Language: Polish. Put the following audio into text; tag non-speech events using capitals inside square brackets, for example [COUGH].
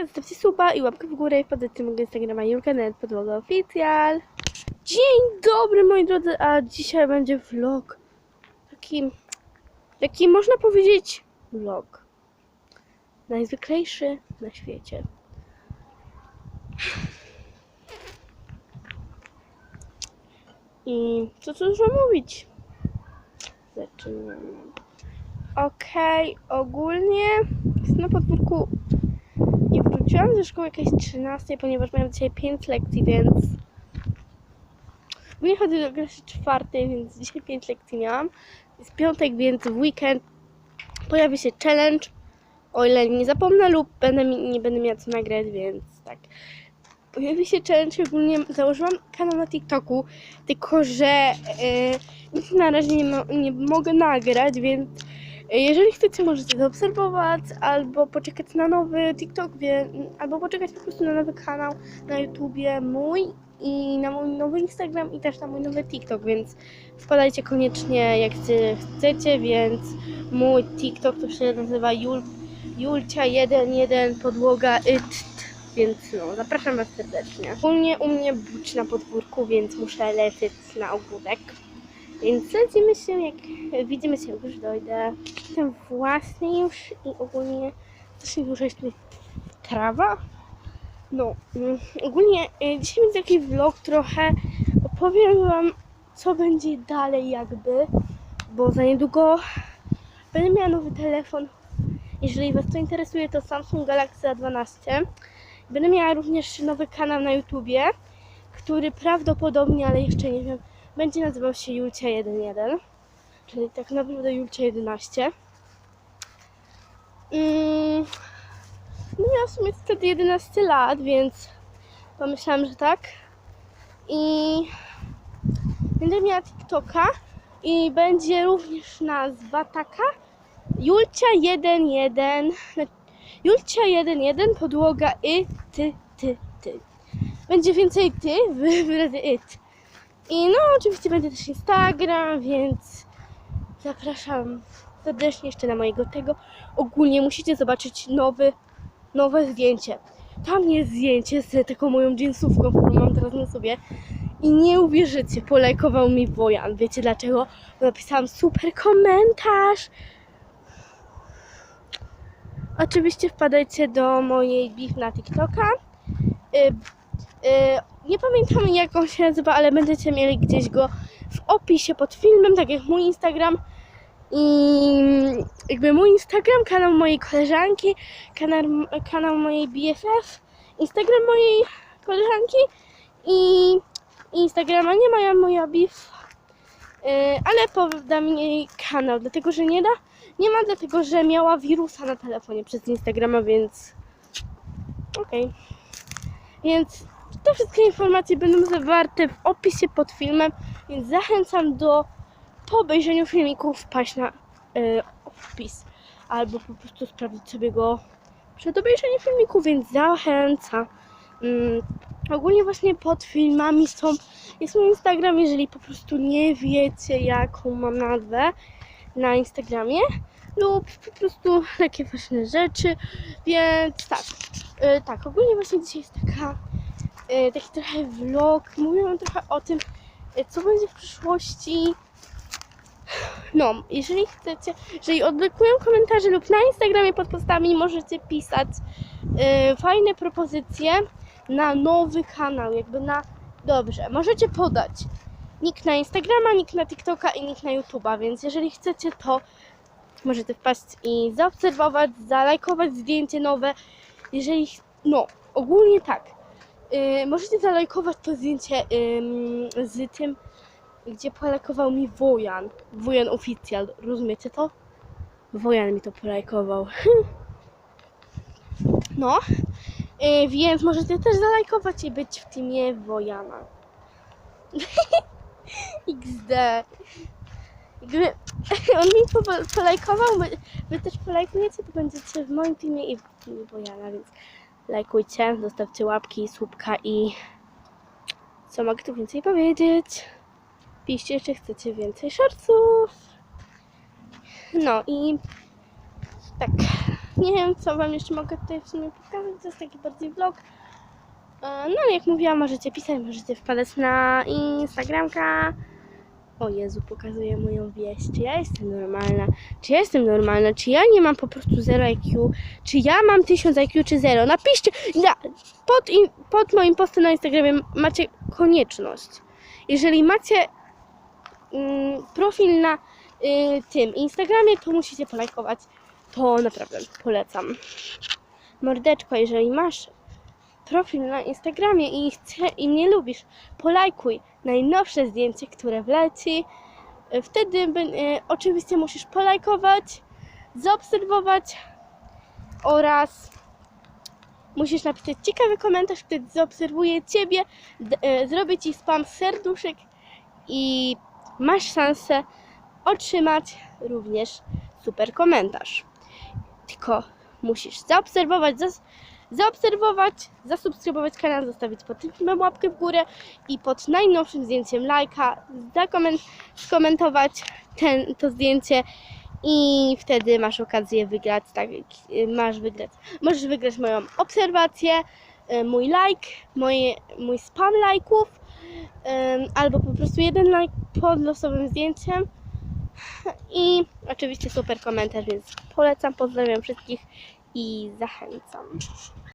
Zostawcie suba i łapkę w górę i wpadajcie mojego Instagrama Julka.net Podłoga Oficjal. Dzień dobry moi drodzy, a dzisiaj będzie vlog. Taki, taki można powiedzieć vlog. Najzwyklejszy na świecie. I co tu dużo mówić? Zaczynamy. Okej, ogólnie jestem na podwórku i wróciłam ze szkoły jakieś 13, ponieważ miałam dzisiaj 5 lekcji, więc nie chodzę do klasy czwartej, więc dzisiaj 5 lekcji miałam. Jest piątek, więc w weekend pojawi się challenge, o ile nie zapomnę lub będę, nie będę miała co nagrać, więc tak. Pojawi się challenge, ogólnie założyłam kanał na TikToku, tylko że e, nic na razie nie, nie mogę nagrać, więc jeżeli chcecie, możecie zaobserwować, albo poczekać na nowy TikTok, albo poczekać po prostu na nowy kanał na YouTubie mój i na mój nowy Instagram i też na mój nowy TikTok, więc wpadajcie koniecznie jak chce- chcecie, więc mój TikTok to się nazywa Jul, Julcia11 podłoga it, więc no, zapraszam Was serdecznie. Ogólnie u mnie bucz na podwórku, więc muszę lecieć na ogródek. Więc lecimy się, jak widzimy się, jak już dojdę. Jestem własny już i ogólnie zacznie ruszać tutaj trawa. No, mm, ogólnie y, dzisiaj będzie taki vlog trochę. Opowiem Wam, co będzie dalej jakby, bo za niedługo będę miała nowy telefon. Jeżeli Was to interesuje, to Samsung Galaxy A12. Będę miała również nowy kanał na YouTubie, który prawdopodobnie, ale jeszcze nie wiem, będzie nazywał się Julcia 1.1, czyli tak naprawdę Julcia 11. Mm, no miałam w sumie wtedy 11 lat, więc pomyślałam, że tak. I będę miała TikToka i będzie również nazwa taka Julcia 1.1 Julcia 1.1 podłoga y, ty, ty, ty. Będzie więcej ty, wy- wyrazy it. I no, oczywiście będzie też Instagram, więc zapraszam serdecznie jeszcze na mojego tego. Ogólnie musicie zobaczyć nowy, nowe zdjęcie. Tam jest zdjęcie z taką moją jeansówką, którą mam teraz na sobie. I nie uwierzycie, polajkował mi Wojan. Wiecie dlaczego? Bo napisałam super komentarz. Oczywiście wpadajcie do mojej beef na TikToka. Y, y, nie pamiętam jak on się nazywa, ale będziecie mieli gdzieś go w opisie pod filmem, tak jak mój Instagram. I jakby mój Instagram, kanał mojej koleżanki, kanał, kanał mojej BFF, Instagram mojej koleżanki i Instagrama nie mają moja beef, y, ale podam jej kanał, dlatego że nie da, nie ma dlatego, że miała wirusa na telefonie przez Instagrama, więc okej. Więc te wszystkie informacje będą zawarte w opisie pod filmem, więc zachęcam do po obejrzeniu filmiku wpaść na e, wpis albo po prostu sprawdzić sobie go przed obejrzeniem filmiku, więc zachęcam. Mm, ogólnie właśnie pod filmami są, jest mój Instagram, jeżeli po prostu nie wiecie jaką mam nazwę na Instagramie lub po prostu takie ważne rzeczy, więc tak, e, tak, ogólnie właśnie dzisiaj jest taka, taki trochę vlog, mówię trochę o tym, e, co będzie w przyszłości, no, jeżeli chcecie, jeżeli odblokują komentarze lub na Instagramie pod postami możecie pisać e, fajne propozycje na nowy kanał, jakby na, dobrze, możecie podać nick na Instagrama, nick na TikToka i nick na YouTube'a, więc jeżeli chcecie to możecie wpaść i zaobserwować, zalajkować zdjęcie nowe, jeżeli, no, ogólnie tak, Yy, możecie zalajkować to zdjęcie ym, z tym, gdzie polajkował mi Wojan, Wojan Oficjal, rozumiecie to? Wojan mi to polajkował. [LAUGHS] No, yy, więc możecie też zalajkować i być w teamie Wojana. XD. Jakby on mi po- polajkował, wy, wy też polajkujecie, to będziecie w moim teamie i w teamie Wojana, więc lajkujcie, zostawcie łapki, słupka i co mogę tu więcej powiedzieć? Piszcie, czy chcecie więcej shortsów. No i tak, nie wiem, co Wam jeszcze mogę tutaj w sumie pokazać. To jest taki bardziej vlog. E, No ale jak mówiłam, możecie pisać, możecie wpadać na Instagramka. O Jezu, pokazuję moją wieś. Czy ja jestem normalna? Czy ja jestem normalna? Czy ja nie mam po prostu 0 IQ? Czy ja mam 1000 IQ czy 0? Napiszcie ja, pod, in, pod moim postem na Instagramie macie konieczność. Jeżeli macie mm, profil na y, tym Instagramie, to musicie polajkować. To naprawdę polecam. Mordeczko, jeżeli masz profil na Instagramie i, chce, i nie lubisz, polajkuj najnowsze zdjęcie, które wleci. Wtedy y, oczywiście musisz polajkować, zaobserwować oraz musisz napisać ciekawy komentarz, wtedy zaobserwuję Ciebie, y, zrobię Ci spam serduszek i masz szansę otrzymać również super komentarz. Tylko musisz zaobserwować, zas- zaobserwować, zasubskrybować kanał, zostawić pod tym filmem łapkę w górę i pod najnowszym zdjęciem lajka skomentować ten, to zdjęcie i wtedy masz okazję wygrać, tak, masz wygrać, możesz wygrać moją obserwację, y, mój like, moje, mój spam lajków, albo po prostu jeden like pod losowym zdjęciem i oczywiście super komentarz, więc polecam, pozdrawiam wszystkich i zachęcam.